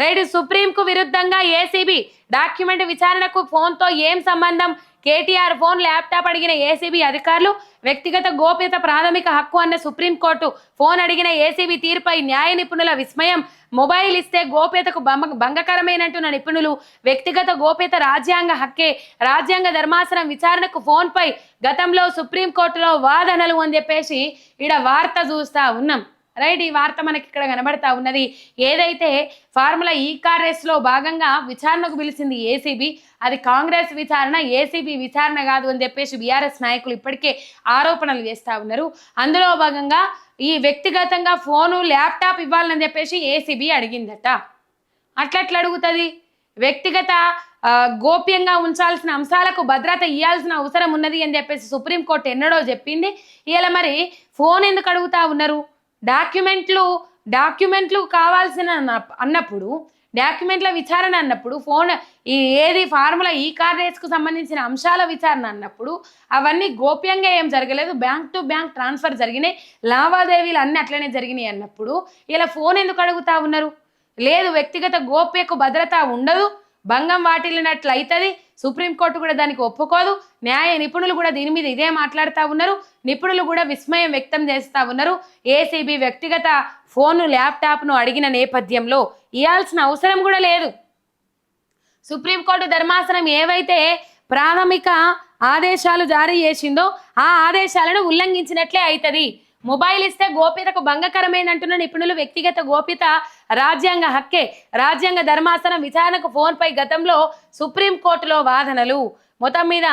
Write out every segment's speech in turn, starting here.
Right సుప్రీంకు విరుద్ధంగా ACB document విచారణకు ఫోన్తో ఏం సంబంధం? కేటీఆర్ ఫోన్ ల్యాప్టాప్ అడిగిన ఏసీబీ అధికారులు వ్యక్తిగత గోప్యత ప్రాథమిక హక్కు అన్న సుప్రీంకోర్టు ఫోన్ అడిగిన ఏసీబీ తీరుపై న్యాయ నిపుణుల విస్మయం. మొబైల్ ఇస్తే గోప్యతకు భంగ భంగకరమైనట్టున్న నిపుణులు వ్యక్తిగత గోప్యత రాజ్యాంగ హక్కే రాజ్యాంగ ధర్మాసనం విచారణకు ఫోన్పై గతంలో సుప్రీంకోర్టులో వాదనలు అని చెప్పేసి ఈడ వార్త చూస్తా ఉన్నాం. రైట్ ఈ వార్త మనకి ఇక్కడ కనబడతా ఉన్నది. ఏదైతే ఫార్ములా ఈ కార్ రేస్లో భాగంగా విచారణకు పిలిచింది ఏసీబీ అది కాంగ్రెస్ విచారణ ఏసీబీ విచారణ కాదు అని చెప్పేసి బీఆర్ఎస్ నాయకులు ఇప్పటికే ఆరోపణలు చేస్తూ ఉన్నారు. అందులో భాగంగా ఈ వ్యక్తిగతంగా ఫోను ల్యాప్టాప్ ఇవ్వాలని చెప్పేసి ఏసీబీ అడిగిందట. అట్లట్లా అడుగుతుంది వ్యక్తిగత గోప్యంగా ఉంచాల్సిన అంశాలకు భద్రత ఇవ్వాల్సిన అవసరం ఉన్నది అని చెప్పేసి సుప్రీంకోర్టు ఎన్నడో చెప్పింది. ఇలా మరి ఫోన్ ఎందుకు అడుగుతా ఉన్నారు? డాక్యుమెంట్లు డాక్యుమెంట్లు కావాల్సిన అన్నప్పుడు డాక్యుమెంట్ల విచారణ అన్నప్పుడు ఫోన్ ఈ ఏది ఫార్ములా ఈ కార్ రేస్కు సంబంధించిన అంశాల విచారణ అన్నప్పుడు అవన్నీ గోప్యంగా ఏం జరగలేదు. బ్యాంక్ టు బ్యాంక్ ట్రాన్స్ఫర్ జరిగినాయి. లావాదేవీలు అన్నీ అట్లనే జరిగినాయి అన్నప్పుడు ఇలా ఫోన్ ఎందుకు అడుగుతా ఉన్నారు? లేదు వ్యక్తిగత గోప్యకు భద్రత ఉండదు. భంగం వాటిల్లినట్లు అవుతుంది సుప్రీంకోర్టు కూడా దానికి ఒప్పుకోదు. న్యాయ నిపుణులు కూడా దీని మీద ఇదే మాట్లాడుతూ ఉన్నారు. నిపుణులు కూడా విస్మయం వ్యక్తం చేస్తూ ఉన్నారు. ఏసీబీ వ్యక్తిగత ఫోను ల్యాప్టాప్ను అడిగిన నేపథ్యంలో ఇవ్వాల్సిన అవసరం కూడా లేదు. సుప్రీంకోర్టు ధర్మాసనం ఏవైతే ప్రాథమిక ఆదేశాలు జారీ చేసిందో ఆ ఆదేశాలను ఉల్లంఘించినట్లే అవుతుంది మొబైల్ ఇస్తే గోప్యతకు భంగకరమైనంటున్న నిపుణులు వ్యక్తిగత గోప్యత రాజ్యాంగ హక్కే రాజ్యాంగ ధర్మాసనం విచారణకు ఫోన్పై గతంలో సుప్రీంకోర్టులో వాదనలు. మొత్తం మీద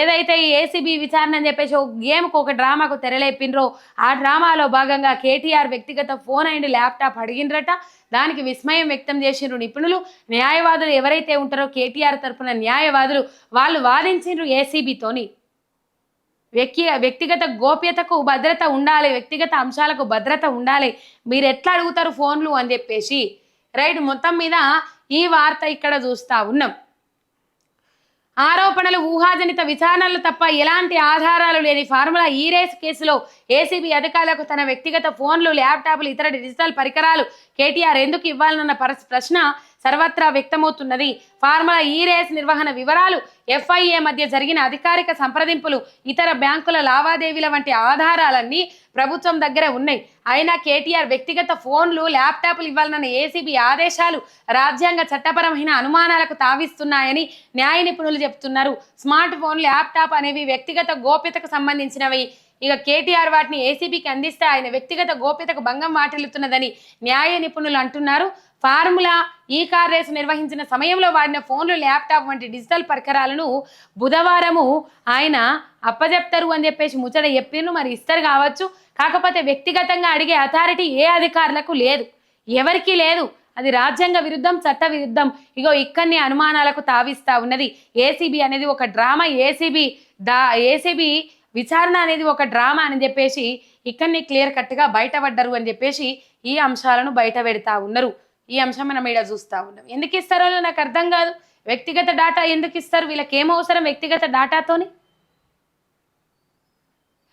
ఏదైతే ఈ ఏసీబీ విచారణ అని చెప్పేసి ఒక గేమ్కు ఒక డ్రామాకు తెరలేపినరో ఆ డ్రామాలో భాగంగా కేటీఆర్ వ్యక్తిగత ఫోన్ అండ్ ల్యాప్టాప్ అడిగినరట దానికి విస్మయం వ్యక్తం చేసిండ్రు నిపుణులు. న్యాయవాదులు ఎవరైతే ఉంటారో కేటీఆర్ తరఫున న్యాయవాదులు వాళ్ళు వాదించిండ్రు ఏసీబీతోని వ్యక్తి వ్యక్తిగత గోప్యతకు భద్రత ఉండాలి వ్యక్తిగత అంశాలకు భద్రత ఉండాలి. మీరు ఎట్లా అడుగుతారు ఫోన్లు అని చెప్పేసి రైట్ మొత్తం మీద ఈ వార్త ఇక్కడ చూస్తా ఉన్నాం. ఆరోపణలు ఊహాజనిత విచారణలు తప్ప ఎలాంటి ఆధారాలు లేని ఫార్ములా ఈ రేస్ కేసులో ఏసీబీ అధికారులకు తన వ్యక్తిగత ఫోన్లు ల్యాప్టాప్లు ఇతర డిజిటల్ పరికరాలు కేటీఆర్ ఎందుకు ఇవ్వాలన్న పరస్- ప్రశ్న సర్వత్రా వ్యక్తమవుతున్నది. ఫార్ములా ఈ రేస్ నిర్వహణ వివరాలు ఎఫ్ఐఏ మధ్య జరిగిన అధికారిక సంప్రదింపులు ఇతర బ్యాంకుల లావాదేవీల వంటి ఆధారాలన్నీ ప్రభుత్వం దగ్గర ఉన్నాయి. అయినా కేటీఆర్ వ్యక్తిగత ఫోన్లు ల్యాప్టాప్లు ఇవ్వాలన్న ఏసీబీ ఆదేశాలు రాజ్యాంగ చట్టపరమైన అనుమానాలకు తావిస్తున్నాయని న్యాయ నిపుణులు చెప్తున్నారు. స్మార్ట్ ఫోన్ ల్యాప్టాప్ అనేవి వ్యక్తిగత గోప్యతకు సంబంధించినవి. ఇక కేటీఆర్ వాటిని ఏసీబీకి అందిస్తే ఆయన వ్యక్తిగత గోప్యతకు భంగం వాటిల్లుతున్నదని న్యాయ నిపుణులు అంటున్నారు. ఫార్ములా ఈ కార్ రేసు నిర్వహించిన సమయంలో వాడిన ఫోన్లు ల్యాప్టాప్ వంటి డిజిటల్ పరికరాలను బుధవారము ఆయన అప్పజెప్తారు అని చెప్పేసి ముచ్చట చెప్పిను మరి ఇస్తారు కావచ్చు. కాకపోతే వ్యక్తిగతంగా అడిగే అథారిటీ ఏ అధికారులకు లేదు. ఎవరికీ లేదు. అది రాజ్యాంగ విరుద్ధం చట్ట విరుద్ధం. ఇగో ఇక్కడిని అనుమానాలకు తావిస్తా ఉన్నది. ఏసీబీ అనేది ఒక డ్రామా. ఏసీబీ దా ఏసీబీ విచారణ అనేది ఒక డ్రామా అని చెప్పేసి ఇక్కడిని క్లియర్ కట్గా బయటపడ్డరు అని చెప్పేసి ఈ అంశాలను బయట పెడతా ఉన్నారు. ఈ అంశం మనం ఇక్కడ చూస్తా ఉన్నాం. ఎందుకు ఇస్తారో నాకు అర్థం కాదు. వ్యక్తిగత డాటా ఎందుకు ఇస్తారు? వీళ్ళకి ఏమవసరం వ్యక్తిగత డాటాతోని?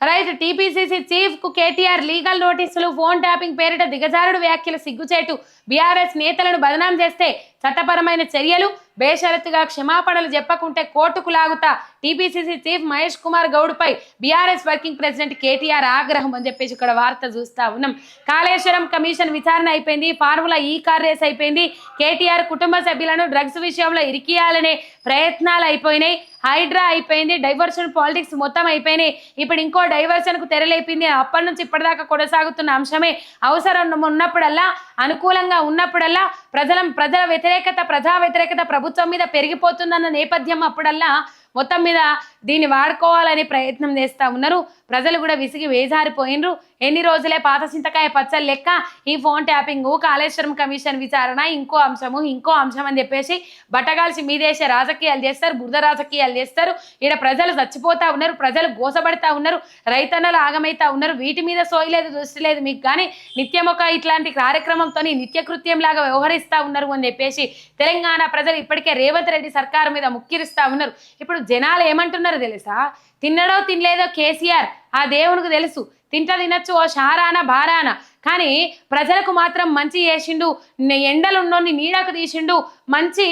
రైట్ టీపీసీసీ చీఫ్కు కేటీఆర్ లీగల్ నోటీసులు ఫోన్ ట్యాపింగ్ పేరిట దిగజారుడు వ్యాఖ్యలు సిగ్గుచేటు. బీఆర్ఎస్ నేతలను బదనాం చేస్తే చట్టపరమైన చర్యలు బేషరతుగా క్షమాపణలు చెప్పకుంటే కోర్టుకు లాగుతా. టీపీసీసీ చీఫ్ మహేష్ కుమార్ గౌడ్పై బీఆర్ఎస్ వర్కింగ్ ప్రెసిడెంట్ కేటీఆర్ ఆగ్రహం అని చెప్పేసి ఇక్కడ వార్త చూస్తా ఉన్నాం. కాళేశ్వరం కమిషన్ విచారణ అయిపోయింది ఫార్ములా ఈ కార్ రేస్ అయిపోయింది. కేటీఆర్ కుటుంబ సభ్యులను డ్రగ్స్ విషయంలో ఇరికియాలనే ప్రయత్నాలు అయిపోయినాయి. హైడ్రా అయిపోయింది డైవర్షన్ పాలిటిక్స్ మొత్తం అయిపోయినాయి. ఇప్పుడు ఇంకో డైవర్షన్కు తెరలేపింది అప్పటి నుంచి ఇప్పటిదాకా కొనసాగుతున్న అంశమే. అవసరం ఉన్నప్పుడల్లా అనుకూలంగా ఉన్నప్పుడల్లా ప్రజల ప్రజల వ్యతిరేకత ప్రజా వ్యతిరేకత ప్రభుత్వం మీద పెరిగిపోతుందన్న నేపథ్యం అప్పుడల్లా మొత్తం మీద దీన్ని వాడుకోవాలని ప్రయత్నం చేస్తూ ఉన్నారు. ప్రజలు కూడా విసిగి వేజారిపోయినరు. ఎన్ని రోజులే పాత చింతకాయ పచ్చలు లెక్క ఈ ఫోన్ ట్యాపింగ్ కాళేశ్వరం కమిషన్ విచారణ ఇంకో అంశము ఇంకో అంశం అని చెప్పేసి బట్టగాల్సి మీదేసే రాజకీయాలు చేస్తారు బురద రాజకీయాలు చేస్తారు. ఈడ ప్రజలు చచ్చిపోతా ఉన్నారు ప్రజలు గోసబడతా ఉన్నారు రైతన్నలు ఆగమైతా ఉన్నారు. వీటి మీద సోయలేదు దృష్టి లేదు మీకు కానీ నిత్యం ఒక ఇట్లాంటి కార్యక్రమంతో నిత్యకృత్యం లాగా వ్యవహరిస్తూ ఉన్నారు అని చెప్పేసి తెలంగాణ ప్రజలు ఇప్పటికే రేవంత్ రెడ్డి సర్కారు మీద ముక్కిరిస్తూ ఉన్నారు. ఇప్పుడు జనాలు ఏమంటున్నారు తెలుసా? తిన్నడో తినలేదో కేసీఆర్ ఆ దేవునికి తెలుసు. తింట తినచ్చు ఓ షారానా బారాన. కానీ ప్రజలకు మాత్రం మంచి చేసిండు ఎండలున్నోని నీడకు తీసిండు మంచి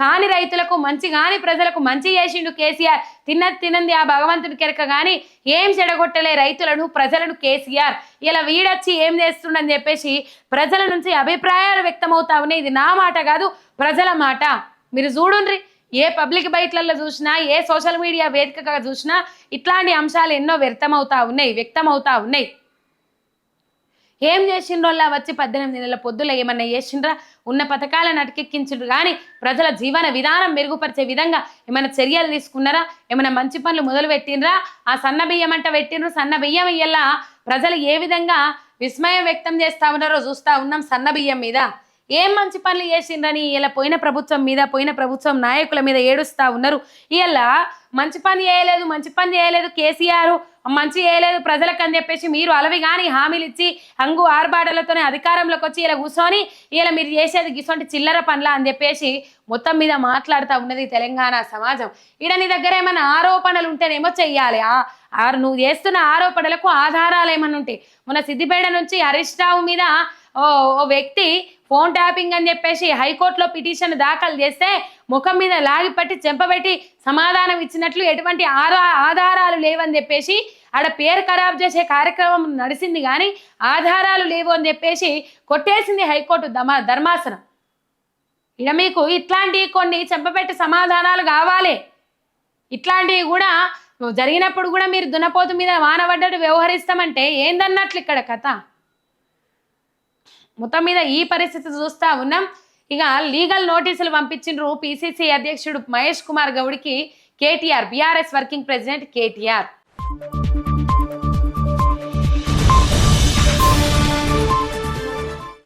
కాని రైతులకు మంచి కాని ప్రజలకు మంచి చేసిండు కేసీఆర్. తిన్నది తినంది ఆ భగవంతుడి కెరక కానీ ఏం చెడగొట్టలే రైతులను ప్రజలను కేసీఆర్. ఇలా వీడొచ్చి ఏం చేస్తుండని చెప్పేసి ప్రజల నుంచి అభిప్రాయాలు వ్యక్తమవుతా ఉన్నాయి ఇది నా మాట కాదు ప్రజల మాట. మీరు చూడుండ్రి. ఏ పబ్లిక్ బయట్లలో చూసినా ఏ సోషల్ మీడియా వేదికగా చూసినా ఇట్లాంటి అంశాలు ఎన్నో వ్యక్తమవుతా ఉన్నాయి వ్యక్తమవుతా ఉన్నాయి. ఏం చేసిండ్రోలా వచ్చి పద్దెనిమిది నెలల పొద్దుల ఏమన్నా చేసిండ్రా? ఉన్న పథకాలను అటకెక్కించడు కానీ ప్రజల జీవన విధానం మెరుగుపరిచే విధంగా ఏమైనా చర్యలు తీసుకున్నారా? ఏమైనా మంచి పనులు మొదలు పెట్టినరా ఆ సన్న బియ్యం అంట పెట్టిండ్రు. సన్న బియ్యం ఇయ్యలా ప్రజలు ఏ విధంగా విస్మయం వ్యక్తం చేస్తా ఉన్నారో చూస్తా ఉన్నాం సన్న బియ్యం మీద. ఏం మంచి పనులు చేసిండ్రని ఇలా పోయిన ప్రభుత్వం మీద పోయిన ప్రభుత్వం నాయకుల మీద ఏడుస్తా ఉన్నారు. ఇలా మంచి పని చేయలేదు మంచి పని చేయలేదు కేసీఆర్. మంచి చేయలేదు ప్రజలకు అని చెప్పేసి మీరు అలవి కానీ హామీలు ఇచ్చి అంగు ఆర్బాటలతోనే అధికారంలోకి వచ్చి ఇలా కూర్చొని ఇలా మీరు చేసేది గిసొంటి చిల్లర పనుల అని చెప్పేసి మొత్తం మీద మాట్లాడుతూ ఉన్నది తెలంగాణ సమాజం. ఈడ నీ దగ్గర ఏమైనా ఆరోపణలు ఉంటేనేమో చెయ్యాలి. ఆ నువ్వు చేస్తున్న ఆరోపణలకు ఆధారాలు ఏమైనా ఉంటాయి మొన్న సిద్దిపేట నుంచి హరీష్ రావు మీద ఓ ఓ వ్యక్తి ఫోన్ ట్యాపింగ్ అని చెప్పేసి హైకోర్టులో పిటిషన్ దాఖలు చేస్తే ముఖం మీద లాగిపట్టి చెంపబెట్టి సమాధానం ఇచ్చినట్లు ఎటువంటి ఆరా ఆధారాలు లేవని చెప్పేసి ఆడ పేరు ఖరాబ్ చేసే కార్యక్రమం నడిచింది కానీ ఆధారాలు లేవు అని చెప్పేసి కొట్టేసింది హైకోర్టు దమా ధర్మాసనం. ఇక మీకు ఇట్లాంటి కొన్ని చెంపపెట్టి సమాధానాలు కావాలి. ఇట్లాంటివి కూడా జరిగినప్పుడు కూడా మీరు దున్నపోతు మీద వానబడ్డట్టు వ్యవహరిస్తామంటే ఏందన్నట్లు ఇక్కడ కథ? మొత్తం మీద ఈ పరిస్థితి చూస్తా ఉన్నాం. ఇక లీగల్ నోటీసులు పంపించిండ్రు పిసిసి అధ్యక్షుడు Mahesh Kumar గౌడ్కి KTR BRS working president KTR.